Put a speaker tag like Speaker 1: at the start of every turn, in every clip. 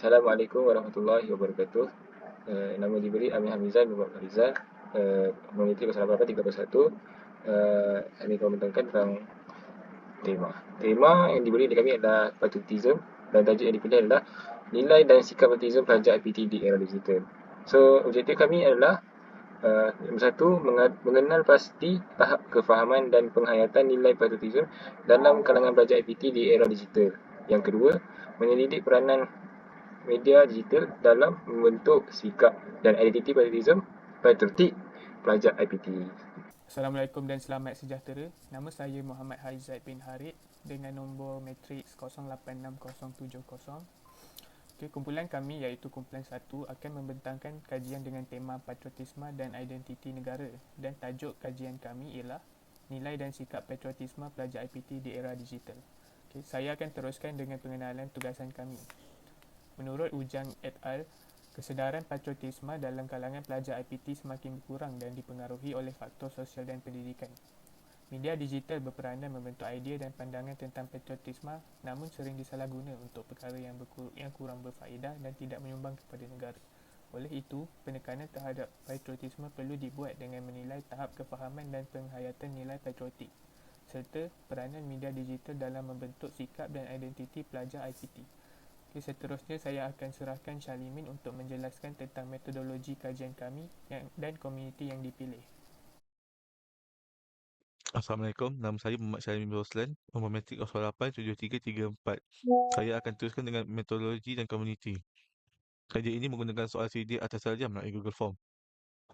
Speaker 1: Assalamualaikum warahmatullahi wabarakatuh. Uh, nama diberi Amin Hamizan bin Muhammad Farizal. Uh, Komuniti 088321. Uh, kami akan membentangkan tentang tema. Tema yang diberi oleh kami adalah patriotism dan tajuk yang dipilih adalah nilai dan sikap patriotism pelajar IPT di era digital. So, objektif kami adalah uh, nombor satu, mengenal pasti tahap kefahaman dan penghayatan nilai patriotism dalam kalangan pelajar IPT di era digital. Yang kedua, menyelidik peranan media digital dalam membentuk sikap dan identiti patriotism patriotik pelajar IPT.
Speaker 2: Assalamualaikum dan selamat sejahtera. Nama saya Muhammad Haizat bin Harid dengan nombor matriks 086070. Okay, kumpulan kami iaitu kumpulan 1 akan membentangkan kajian dengan tema patriotisme dan identiti negara dan tajuk kajian kami ialah nilai dan sikap patriotisme pelajar IPT di era digital. Okay, saya akan teruskan dengan pengenalan tugasan kami. Menurut Ujang et al., kesedaran patriotisme dalam kalangan pelajar IPT semakin berkurang dan dipengaruhi oleh faktor sosial dan pendidikan. Media digital berperanan membentuk idea dan pandangan tentang patriotisme namun sering disalahguna untuk perkara yang, berkur- yang kurang berfaedah dan tidak menyumbang kepada negara. Oleh itu, penekanan terhadap patriotisme perlu dibuat dengan menilai tahap kefahaman dan penghayatan nilai patriotik serta peranan media digital dalam membentuk sikap dan identiti pelajar IPT. Okay, seterusnya saya akan serahkan Syalimin untuk menjelaskan tentang metodologi kajian kami yang, dan komuniti yang dipilih.
Speaker 3: Assalamualaikum, nama saya Muhammad Syalimin Roslan, nombor matrik 087334. Saya akan teruskan dengan metodologi dan komuniti. Kajian ini menggunakan soal CD atas saja melalui Google Form.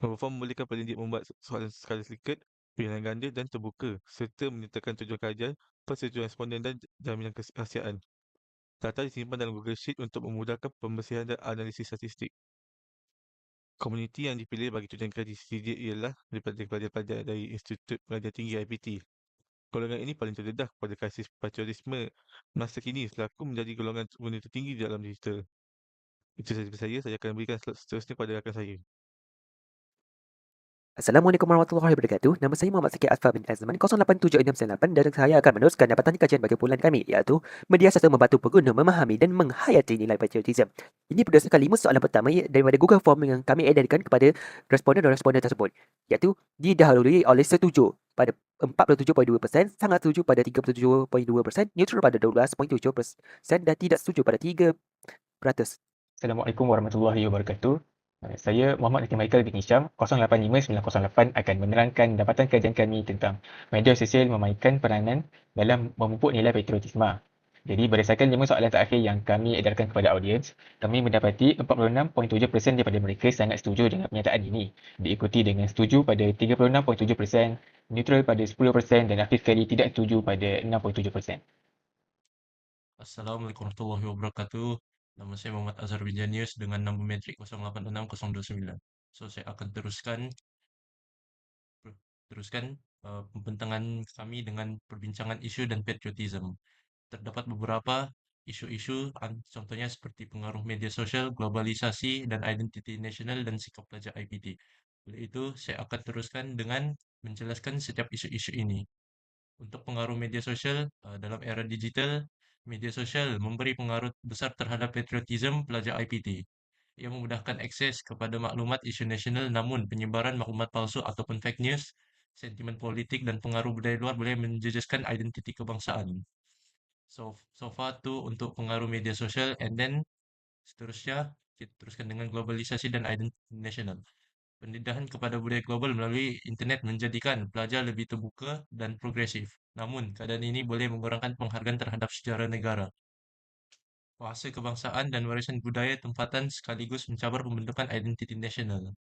Speaker 3: Google Form membolehkan pendidik membuat soalan skala seliket, pilihan ganda dan terbuka serta menyertakan tujuan kajian, persetujuan responden dan jaminan kerahsiaan. Data disimpan dalam Google Sheet untuk memudahkan pembersihan dan analisis statistik. Komuniti yang dipilih bagi tujuan kredit sidik ialah daripada pelajar-pelajar dari Institut Pengajian Tinggi IPT. Golongan ini paling terdedah kepada krisis patriotisme masa kini selaku menjadi golongan guna tertinggi dalam digital. Itu sahaja saya, saya akan berikan seterusnya kepada rakan saya.
Speaker 4: Assalamualaikum warahmatullahi wabarakatuh. Nama saya Muhammad Sakir Asfar bin Azman 087698 dan saya akan meneruskan dapatan kajian bagi kumpulan kami iaitu media sosial membantu pengguna memahami dan menghayati nilai patriotism. Ini berdasarkan lima soalan pertama daripada Google Form yang kami edarkan kepada responden dan responden tersebut iaitu didahului oleh setuju pada 47.2%, sangat setuju pada 37.2%, neutral pada 12.7% dan tidak setuju pada 3%.
Speaker 5: Assalamualaikum warahmatullahi wabarakatuh. Saya Muhammad Hakim Michael bin Hisham 085908 akan menerangkan dapatan kajian kami tentang media sosial memainkan peranan dalam memupuk nilai patriotisme. Jadi berdasarkan lima soalan terakhir yang kami edarkan kepada audiens, kami mendapati 46.7% daripada mereka sangat setuju dengan pernyataan ini. Diikuti dengan setuju pada 36.7%, neutral pada 10% dan aktif sekali tidak setuju pada 6.7%.
Speaker 6: Assalamualaikum warahmatullahi wabarakatuh. Nama saya Muhammad Azhar bin Janius dengan nombor metrik 086029. So, saya akan teruskan teruskan uh, pembentangan kami dengan perbincangan isu dan patriotism. Terdapat beberapa isu-isu, contohnya seperti pengaruh media sosial, globalisasi, dan identiti nasional dan sikap pelajar IPT. Oleh itu, saya akan teruskan dengan menjelaskan setiap isu-isu ini. Untuk pengaruh media sosial uh, dalam era digital, media sosial memberi pengaruh besar terhadap patriotism pelajar IPT. Ia memudahkan akses kepada maklumat isu nasional namun penyebaran maklumat palsu ataupun fake news, sentimen politik dan pengaruh budaya luar boleh menjejaskan identiti kebangsaan. So, so far tu untuk pengaruh media sosial and then seterusnya kita teruskan dengan globalisasi dan identiti nasional. Pendedahan kepada budaya global melalui internet menjadikan pelajar lebih terbuka dan progresif. Namun, keadaan ini boleh mengurangkan penghargaan terhadap sejarah negara. Bahasa kebangsaan dan warisan budaya tempatan sekaligus mencabar pembentukan identiti nasional.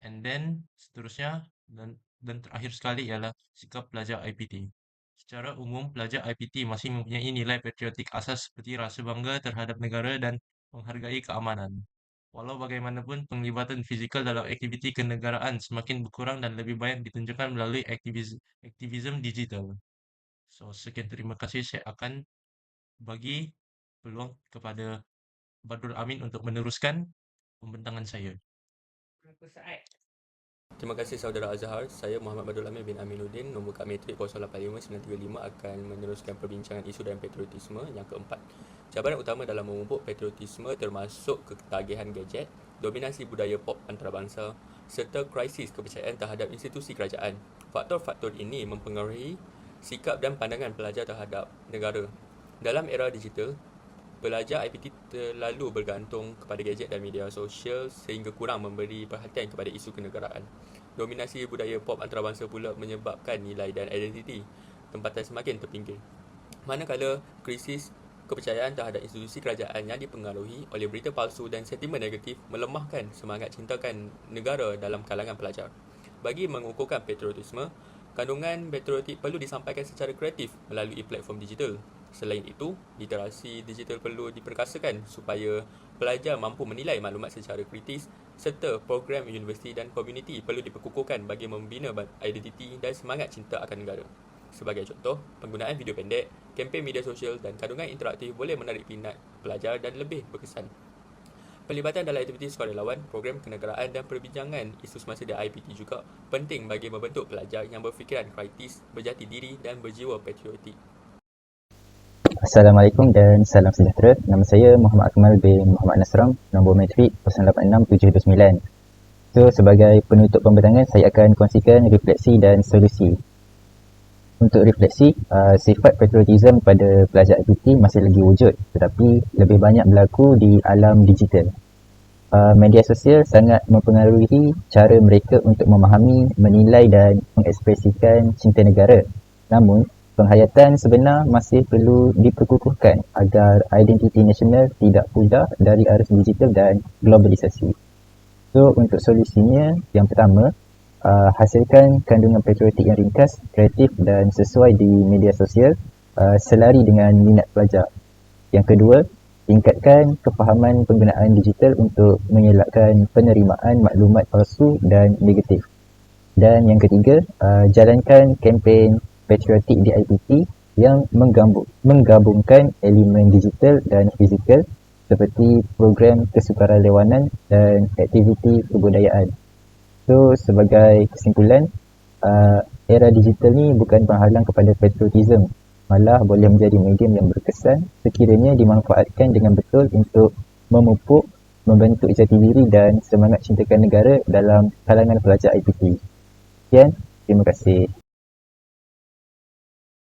Speaker 6: And then, seterusnya, dan, dan terakhir sekali ialah sikap pelajar IPT. Secara umum, pelajar IPT masih mempunyai nilai patriotik asas seperti rasa bangga terhadap negara dan menghargai keamanan. Walau bagaimanapun, penglibatan fizikal dalam aktiviti kenegaraan semakin berkurang dan lebih banyak ditunjukkan melalui aktivis aktivisme digital. So, sekian terima kasih. Saya akan bagi peluang kepada Badrul Amin untuk meneruskan pembentangan saya.
Speaker 7: Berapa saat? Terima kasih saudara Azhar. Saya Muhammad Badul Amir bin Aminuddin, nombor kad matrik 085935 akan meneruskan perbincangan isu dan patriotisme yang keempat. Cabaran utama dalam memupuk patriotisme termasuk ketagihan gadget, dominasi budaya pop antarabangsa serta krisis kepercayaan terhadap institusi kerajaan. Faktor-faktor ini mempengaruhi sikap dan pandangan pelajar terhadap negara. Dalam era digital, pelajar IPT terlalu bergantung kepada gadget dan media sosial sehingga kurang memberi perhatian kepada isu kenegaraan. Dominasi budaya pop antarabangsa pula menyebabkan nilai dan identiti tempatan semakin terpinggir. Manakala krisis kepercayaan terhadap institusi kerajaan yang dipengaruhi oleh berita palsu dan sentimen negatif melemahkan semangat cintakan negara dalam kalangan pelajar. Bagi mengukuhkan patriotisme, kandungan patriotik perlu disampaikan secara kreatif melalui platform digital. Selain itu, literasi digital perlu diperkasakan supaya pelajar mampu menilai maklumat secara kritis serta program universiti dan komuniti perlu diperkukuhkan bagi membina identiti dan semangat cinta akan negara. Sebagai contoh, penggunaan video pendek, kempen media sosial dan kandungan interaktif boleh menarik minat pelajar dan lebih berkesan. Pelibatan dalam aktiviti sukarelawan, program kenegaraan dan perbincangan isu semasa di IPT juga penting bagi membentuk pelajar yang berfikiran kritis, berjati diri dan berjiwa patriotik.
Speaker 8: Assalamualaikum dan salam sejahtera. Nama saya Muhammad Akmal bin Muhammad Nasram, nombor matrik 086729. So, sebagai penutup pembentangan, saya akan kongsikan refleksi dan solusi. Untuk refleksi, uh, sifat patriotism pada pelajar IPT masih lagi wujud tetapi lebih banyak berlaku di alam digital. Uh, media sosial sangat mempengaruhi cara mereka untuk memahami, menilai dan mengekspresikan cinta negara. Namun, penghayatan sebenar masih perlu diperkukuhkan agar identiti nasional tidak pudar dari arus digital dan globalisasi. So, untuk solusinya, yang pertama, uh, hasilkan kandungan patriotik yang ringkas, kreatif dan sesuai di media sosial uh, selari dengan minat pelajar. Yang kedua, tingkatkan kefahaman penggunaan digital untuk mengelakkan penerimaan maklumat palsu dan negatif. Dan yang ketiga, uh, jalankan kempen patriotik di IPT yang menggabung, menggabungkan elemen digital dan fizikal seperti program kesukarelawanan dan aktiviti kebudayaan. So, sebagai kesimpulan, uh, era digital ni bukan penghalang kepada patriotism malah boleh menjadi medium yang berkesan sekiranya dimanfaatkan dengan betul untuk memupuk, membentuk jati diri dan semangat cintakan negara dalam kalangan pelajar IPT. Sekian, terima kasih.